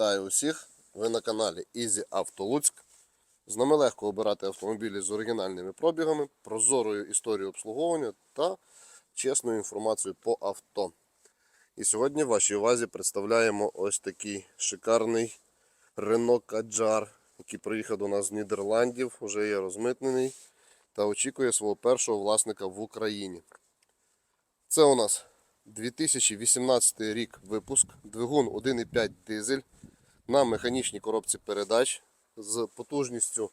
Вітаю усіх! Ви на каналі Easy Auto Луцьк. З нами легко обирати автомобілі з оригінальними пробігами, прозорою історією обслуговування та чесною інформацією по авто. І сьогодні вашій увазі представляємо ось такий шикарний Renault Kadjar, який приїхав до нас з Нідерландів, вже є розмитнений та очікує свого першого власника в Україні. Це у нас 2018 рік випуск, двигун 1,5 дизель на механічній коробці передач з потужністю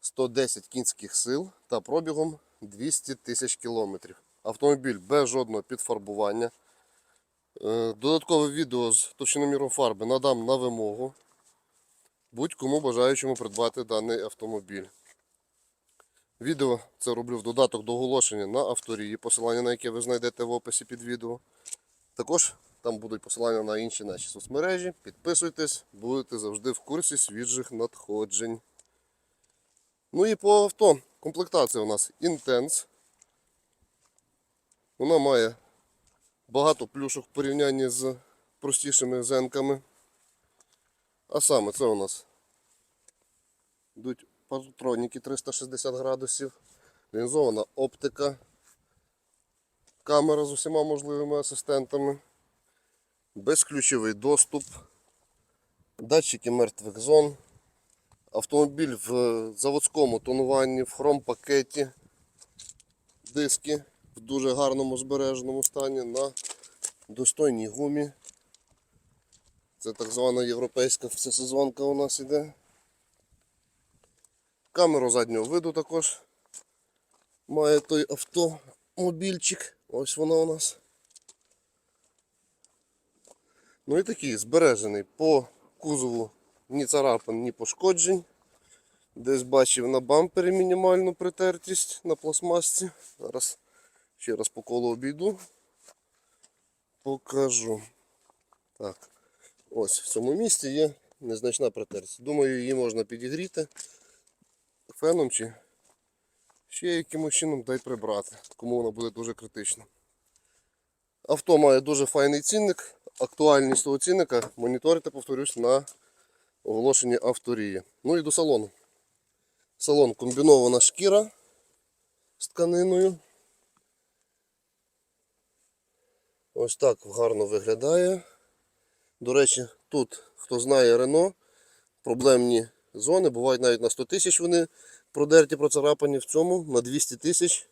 110 кінських сил та пробігом 200 тисяч кілометрів. Автомобіль без жодного підфарбування. Е, Додаткове відео з товщиноміром фарби надам на вимогу будь-кому бажаючому придбати даний автомобіль. Відео це роблю в додаток до оголошення на авторії, посилання на яке ви знайдете в описі під відео. Також там будуть посилання на інші наші соцмережі. Підписуйтесь, будете завжди в курсі свіжих надходжень. Ну і по авто. Комплектація у нас Intense. Вона має багато плюшок в порівнянні з простішими зенками. А саме це у нас йдуть патроніки 360 градусів, лінзована оптика, камера з усіма можливими асистентами, безключовий доступ, датчики мертвих зон, автомобіль в заводському тонуванні, в хром-пакеті, диски в дуже гарному збереженому стані на достойній гумі. Це так звана європейська всесезонка у нас іде. Камеру заднього виду також має той автомобільчик. Ось вона у нас. Ну і такий збережений по кузову ні царапин, ні пошкоджень. Десь бачив на бампері мінімальну притертість на пластмасці. Зараз ще раз по колу обійду. Покажу. Так. Ось в цьому місці є незначна притертість. Думаю, її можна підігріти феном чи ще якимось чином дай прибрати, кому вона буде дуже критична. Авто має дуже файний цінник. Актуальність того цінника моніторите, повторюсь, на оголошенні авторії. Ну і до салону. Салон комбінована шкіра з тканиною. Ось так гарно виглядає. До речі, тут, хто знає Рено, проблемні зони, бувають навіть на 100 тисяч вони продерті, процарапані в цьому, на 200 тисяч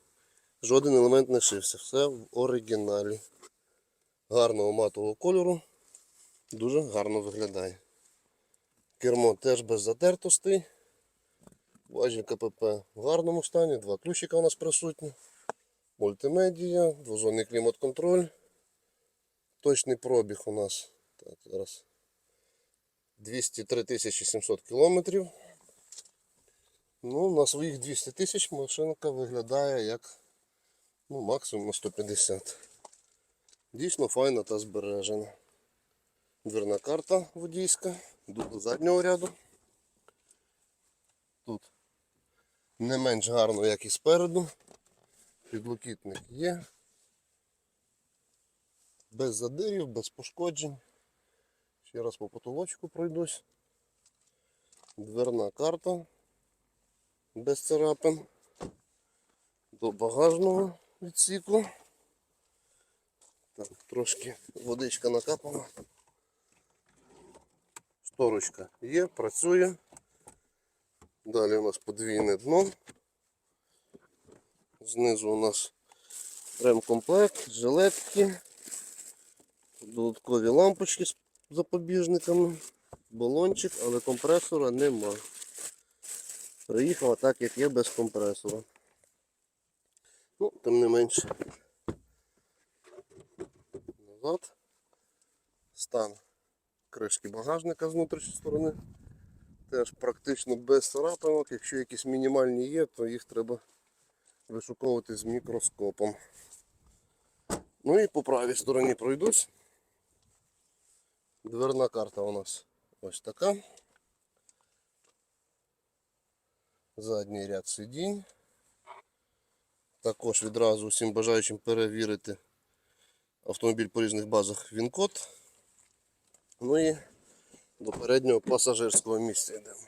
жоден елемент не шився. Все в оригіналі. Гарного матового кольору. Дуже гарно виглядає. Кермо теж без затертостей. Важіль КПП в гарному стані, два ключика у нас присутні. Мультимедія, двозонний клімат-контроль. Точний пробіг у нас. Так, зараз 203 700 кілометрів. Ну, на своїх 200 тисяч машинка виглядає як ну, максимум на 150. Дійсно файна та збережена. Дверна карта водійська, до заднього ряду. Тут не менш гарно, як і спереду. Підлокітник є. Без задирів, без пошкоджень. Ще раз по потолочку пройдусь. Дверна карта без царапин. До багажного відсіку. Так, трошки водичка накапала. Шторочка є, працює. Далі у нас подвійне дно. Знизу у нас ремкомплект, жилетки, додаткові лампочки з запобіжниками, балончик, але компресора нема. Приїхала так, як є без компресора. Ну, тим не менше. Назад. Стан кришки багажника з внутрішньої сторони. Теж практично без царапинок. Якщо якісь мінімальні є, то їх треба вишуковувати з мікроскопом. Ну і по правій стороні пройдусь. Дверна карта у нас ось така. Задній ряд сидінь. Також відразу всім бажаючим перевірити автомобіль по різних базах він-код. Ну і До переднього пасажирського місця йдемо.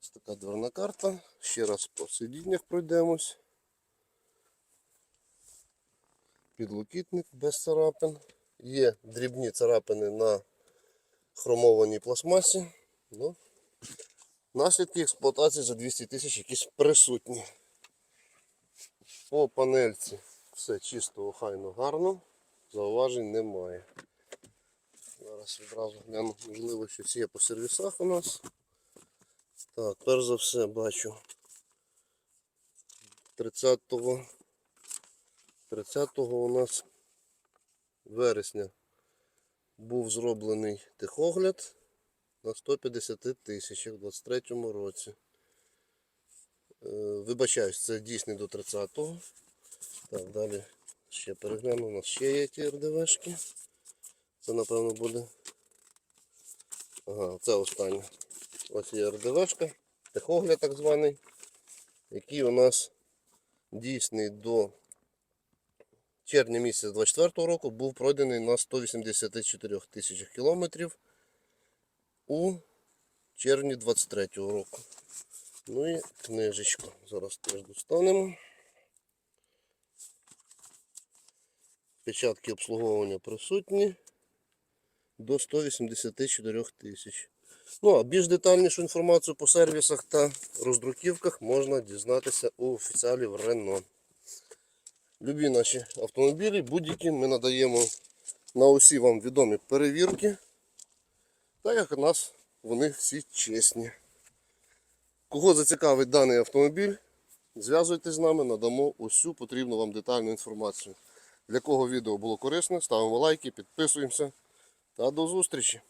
Ось така дверна карта. Ще раз по сидіннях пройдемось. Підлокітник без царапин. Є дрібні царапини на хромованій пластмасі. Ну, наслідки експлуатації за 200 тисяч якісь присутні. По панельці все чисто, охайно, гарно. Зауважень немає. Зараз відразу гляну, можливо, щось є по сервісах у нас. Так, перш за все бачу 30-го 30-го у нас вересня був зроблений техогляд на 150 тисячах в 23-му році. Е, Вибачаюсь, це дійсний до 30-го. Так, далі ще перегляну, у нас ще є ті РДВшки. Це напевно буде. Ага, це останнє. Ось є РДВшка, техогляд так званий, який у нас дійсний до червня місяця 24 року був пройдений на 184 тисячах кілометрів у червні 23 року. Ну і книжечку. Зараз теж достанемо. Печатки обслуговування присутні до 184 тисяч. Ну, а більш детальнішу інформацію по сервісах та роздруківках можна дізнатися у офіціалів Renault. Любі наші автомобілі, будь-які ми надаємо на усі вам відомі перевірки. Так як у нас вони всі чесні. Кого зацікавить даний автомобіль, зв'язуйтесь з нами, надамо усю потрібну вам детальну інформацію. Для кого відео було корисне, ставимо лайки, підписуємося та до зустрічі!